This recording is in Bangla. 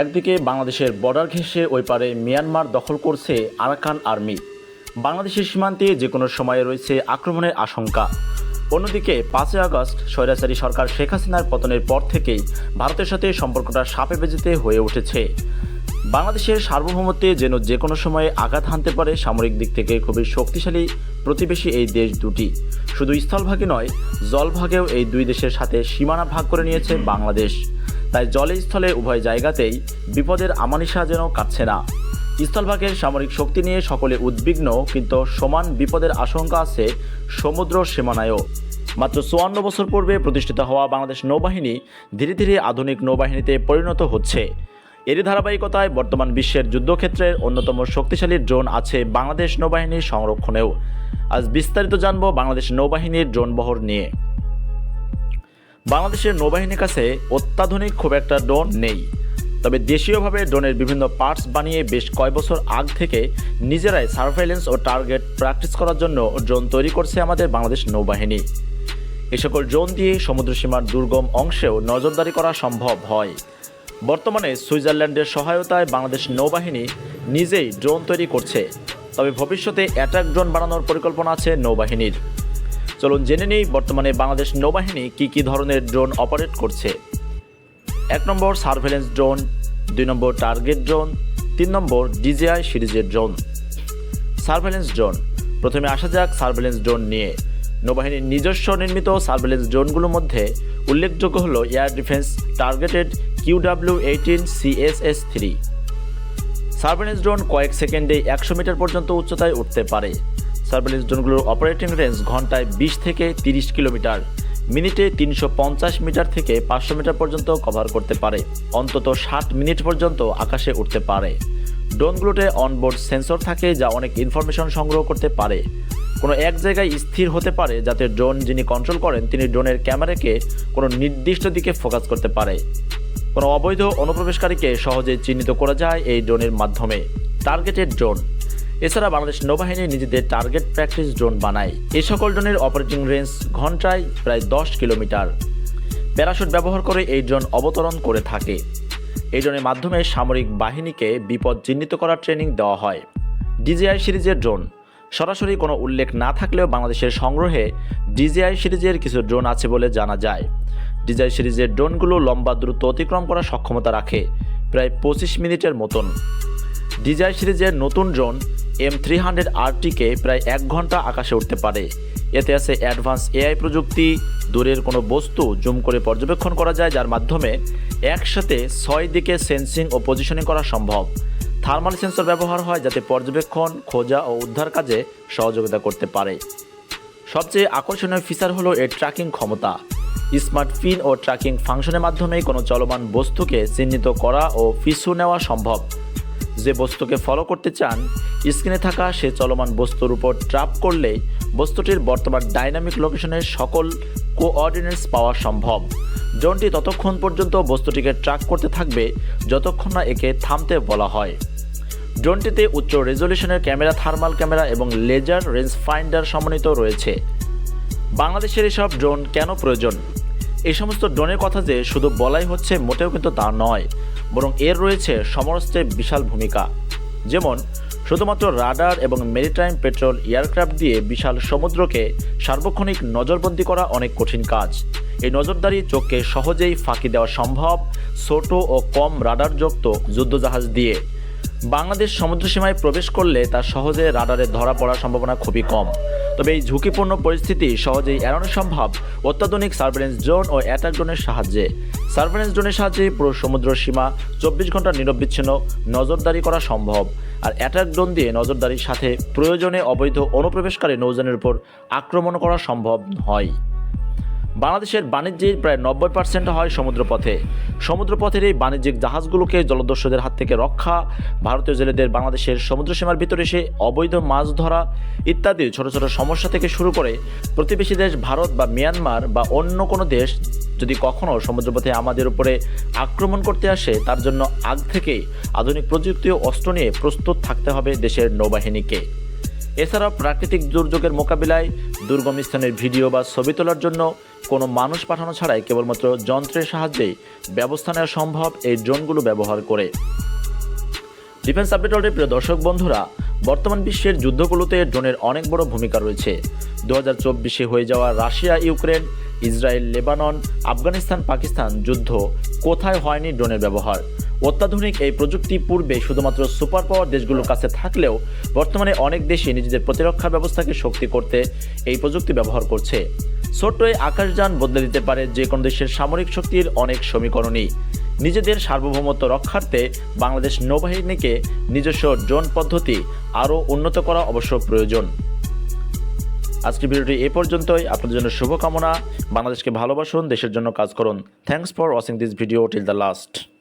একদিকে বাংলাদেশের বর্ডার ঘেঁষে ওই পারে মিয়ানমার দখল করছে আরাকান আর্মি। বাংলাদেশের সীমান্তে যে কোনো সময়ে রয়েছে আক্রমণের আশঙ্কা। অন্যদিকে পাঁচই আগস্ট স্বৈরাচারী সরকার শেখ হাসিনার পতনের পর থেকেই ভারতের সাথে সম্পর্কটা সাপে বেজিতে হয়ে উঠেছে। বাংলাদেশের সার্বভৌমত্বে যেন যে কোনো সময়ে আঘাত হানতে পারে সামরিক দিক থেকে খুবই শক্তিশালী প্রতিবেশী এই দেশ দুটি। শুধু স্থলভাগে নয়, জলভাগেও এই দুই দেশের সাথে সীমানা ভাগ করে নিয়েছে বাংলাদেশ। তাই জলে স্থলে উভয় জায়গাতেই বিপদের আমানিশা যেন কাটছে না। স্থলভাগের সামরিক শক্তি নিয়ে সকলে উদ্বিগ্ন, কিন্তু সমান বিপদের আশঙ্কা আছে সমুদ্র সীমানায়ও। মাত্র চুয়ান্ন বছর পূর্বে প্রতিষ্ঠিত হওয়া বাংলাদেশ নৌবাহিনী ধীরে ধীরে আধুনিক নৌবাহিনীতে পরিণত হচ্ছে। এরই ধারাবাহিকতায় বর্তমান বিশ্বের যুদ্ধক্ষেত্রের অন্যতম শক্তিশালী ড্রোন আছে বাংলাদেশ নৌবাহিনীর সংরক্ষণেও। আজ বিস্তারিত জানব বাংলাদেশ নৌবাহিনীর ড্রোন বহর নিয়ে। বাংলাদেশের নৌবাহিনীর কাছে অত্যাধুনিক খুব একটা ড্রোন নেই। তবে দেশীয়ভাবে ড্রোনের বিভিন্ন পার্টস বানিয়ে বেশ কয় বছর আগ থেকে নিজেরাই সার্ভেলেন্স ও টার্গেট প্র্যাকটিস করার জন্য ড্রোন তৈরি করছে আমাদের বাংলাদেশ নৌবাহিনী। এ সকল ড্রোন দিয়ে সমুদ্রসীমার দুর্গম অংশেও নজরদারি করা সম্ভব হয়। বর্তমানে সুইজারল্যান্ডের সহায়তায় বাংলাদেশ নৌবাহিনী নিজেই ড্রোন তৈরি করছে। তবে ভবিষ্যতে অ্যাটাক ড্রোন বানানোর পরিকল্পনা আছে নৌবাহিনীর। চলুন জেনে নেই বর্তমানে বাংলাদেশ নৌবাহিনী কী কী ধরনের ড্রোন অপারেট করছে। এক নম্বর সার্ভেলেন্স ড্রোন, দুই নম্বর টার্গেট ড্রোন, তিন নম্বর ডিজিআই সিরিজের ড্রোন। Surveillance drone. প্রথমে আসা যাক সার্ভেলেন্স ড্রোন নিয়ে। নৌবাহিনীর নিজস্ব নির্মিত সার্ভেলেন্স ড্রোনগুলোর মধ্যে উল্লেখযোগ্য হল air defence targeted QW eighteen CSS three. Surveillance drone কয়েক সেকেন্ডে একশো মিটার পর্যন্ত উচ্চতায় উঠতে পারে। সার্ভেলেন্স ড্রোনগুলোর অপারেটিং রেঞ্জ ঘন্টায় বিশ থেকে তিরিশ কিলোমিটার, মিনিটে তিনশো পঞ্চাশ মিটার থেকে পাঁচশো মিটার পর্যন্ত কভার করতে পারে। অন্তত ষাট মিনিট পর্যন্ত আকাশে উঠতে পারে। ড্রোনগুলোতে অনবোর্ড সেন্সর থাকে যা অনেক ইনফরমেশন সংগ্রহ করতে পারে। কোনো এক জায়গায় স্থির হতে পারে যাতে ড্রোন যিনি কন্ট্রোল করেন তিনি ড্রোনের ক্যামেরাকে কোনো নির্দিষ্ট দিকে ফোকাস করতে পারে। কোনো অবৈধ অনুপ্রবেশকারীকে সহজে চিহ্নিত করা যায় এই ড্রোনের মাধ্যমে। Targeted drone. এছাড়া বাংলাদেশ নৌবাহিনী নিজেদের টার্গেট প্র্যাকটিস ড্রোন বানায়। এ সকল ড্রোনের অপারেটিং রেঞ্জ ঘন্টায় প্রায় দশ কিলোমিটার। প্যারাশুট ব্যবহার করে এই ড্রোন অবতরণ করে থাকে। এই ড্রোনের মাধ্যমে সামরিক বাহিনীকে বিপদ চিহ্নিত করার ট্রেনিং দেওয়া হয়। ডিজিআই সিরিজের ড্রোন সরাসরি কোনো উল্লেখ না থাকলেও বাংলাদেশের সংগ্রহে ডিজিআই সিরিজের কিছু ড্রোন আছে বলে জানা যায়। ডিজিআই সিরিজের ড্রোনগুলো লম্বা দূরত্ব অতিক্রম করার সক্ষমতা রাখে, প্রায় পঁচিশ মিনিটের মতন। ডিজাই সিরিজের নতুন drone M three hundred RTK প্রায় এক ঘণ্টা আকাশে উঠতে পারে। এতে আছে অ্যাডভান্স এআই প্রযুক্তি, দূরের কোনো বস্তু জুম করে পর্যবেক্ষণ করা যায়, যার মাধ্যমে একসাথে ছয় দিকে সেন্সিং ও পজিশনিং করা সম্ভব। থার্মাল সেন্সর ব্যবহার হয় যাতে পর্যবেক্ষণ, খোঁজা ও উদ্ধার কাজে সহযোগিতা করতে পারে। সবচেয়ে আকর্ষণীয় ফিচার হলো এর ট্র্যাকিং ক্ষমতা। স্মার্ট পিন ও ট্র্যাকিং ফাংশনের মাধ্যমে কোনো চলমান বস্তুকে চিহ্নিত করা ও পিছু নেওয়া সম্ভব। যে বস্তুকে ফলো করতে চান স্ক্রিনে থাকা সে চলমান বস্তুর উপর ট্র্যাপ করলে বস্তুটির বর্তমান ডাইনামিক লোকেশনের সকল কোঅর্ডিনেটস পাওয়া সম্ভব। ড্রোনটি ততক্ষণ পর্যন্ত বস্তুটিকে ট্র্যাক করতে থাকবে, যতক্ষণ না একে থামতে বলা হয়। ড্রোনটিতে উচ্চ রেজলিউশনের ক্যামেরা থার্মাল ক্যামেরা এবং লেজার রেঞ্জ ফাইন্ডার সমন্বিত রয়েছে। বাংলাদেশের এসব ড্রোন কেন প্রয়োজন? এই সমস্ত ড্রোনের কথা যে শুধু বলাই হচ্ছে মোটেও কিন্তু তা নয়। বরং এর রয়েছে সমরস্তে বিশাল ভূমিকা। যেমন, শুধুমাত্র রাডার এবং মেরিটাইম পেট্রোল এয়ারক্রাফট দিয়ে বিশাল সমুদ্রকে সার্বক্ষণিক নজরবন্দি করা অনেক কঠিন কাজ। এই নজরদারি চোখকে সহজেই ফাঁকি দেওয়া সম্ভব ছোট ও কম রাডারযুক্ত যুদ্ধজাহাজ দিয়ে। বাংলাদেশ সমুদ্রসীমায় প্রবেশ করলে তা সহজে রাডারে ধরা পড়ার সম্ভাবনা খুবই কম। তবে এই ঝুঁকিপূর্ণ পরিস্থিতি সহজেই এড়ানো সম্ভব অত্যাধুনিক সার্ভেলেন্স ড্রোন ও অ্যাটাক ড্রোনের সাহায্যে। সার্ভেলেন্স ড্রোনের সাহায্যে পুরো সমুদ্র সীমা চব্বিশ ঘণ্টা নিরবিচ্ছিন্ন, নজরদারি করা সম্ভব। আর অ্যাটাক ড্রোন দিয়ে নজরদারির সাথে প্রয়োজনে অবৈধ অনুপ্রবেশকারী নৌজানের উপর আক্রমণ করা সম্ভব হয় বাংলাদেশের বাণিজ্যের প্রায় নব্বই পার্সেন্ট হয় সমুদ্রপথে। সমুদ্রপথের এই বাণিজ্যিক জাহাজগুলোকে জলদস্যুদের হাত থেকে রক্ষা, ভারতীয় জেলেদের বাংলাদেশের সমুদ্রসীমার ভিতরে এসে অবৈধ মাছ ধরা ইত্যাদি ছোট ছোট সমস্যা থেকে শুরু করে প্রতিবেশী দেশ ভারত বা মিয়ানমার বা অন্য কোনো দেশ যদি কখনও সমুদ্রপথে আমাদের উপরে আক্রমণ করতে আসে, তার জন্য আগ থেকেই আধুনিক প্রযুক্তি ও অস্ত্র নিয়ে প্রস্তুত থাকতে হবে দেশের নৌবাহিনীকে। এছাড়াও প্রাকৃতিক দুর্যোগের মোকাবিলায় দুর্গম স্থানের ভিডিও বা ছবি তোলার জন্য কোনো মানুষ পাঠানো ছাড়াই কেবলমাত্র যন্ত্রের সাহায্যেই ব্যবস্থা নেওয়া সম্ভব এই ড্রোনগুলো ব্যবহার করে। ডিফেন্স আপডেট প্রিয় দর্শক বন্ধুরা, বর্তমান বিশ্বের যুদ্ধগুলোতে ড্রোনের অনেক বড় ভূমিকা রয়েছে। দু হাজার চব্বিশে হয়ে যাওয়া Russia, Ukraine, Israel, Lebanon, Afghanistan, Pakistan যুদ্ধ কোথায় হয়নি ড্রোনের ব্যবহার? অত্যাধুনিক এই প্রযুক্তি পূর্বে শুধুমাত্র সুপার পাওয়ার দেশগুলোর কাছে থাকলেও বর্তমানে অনেক দেশই নিজেদের প্রতিরক্ষা ব্যবস্থাকে শক্তি করতে এই প্রযুক্তি ব্যবহার করছে। ছোট্ট এই আকাশযান বদলে দিতে পারে যে কোনো দেশের সামরিক শক্তির অনেক সমীকরণই। নিজেদের সার্বভৌমত্ব রক্ষার্থে বাংলাদেশ নৌবাহিনীকে নিজস্ব ড্রোন পদ্ধতি আরও উন্নত করা অবশ্য প্রয়োজন। আজকের ভিডিওটি এ পর্যন্তই। আপনাদের জন্য শুভকামনা। বাংলাদেশকে ভালোবাসুন, দেশের জন্য কাজ করুন। Thanks for watching this video till the last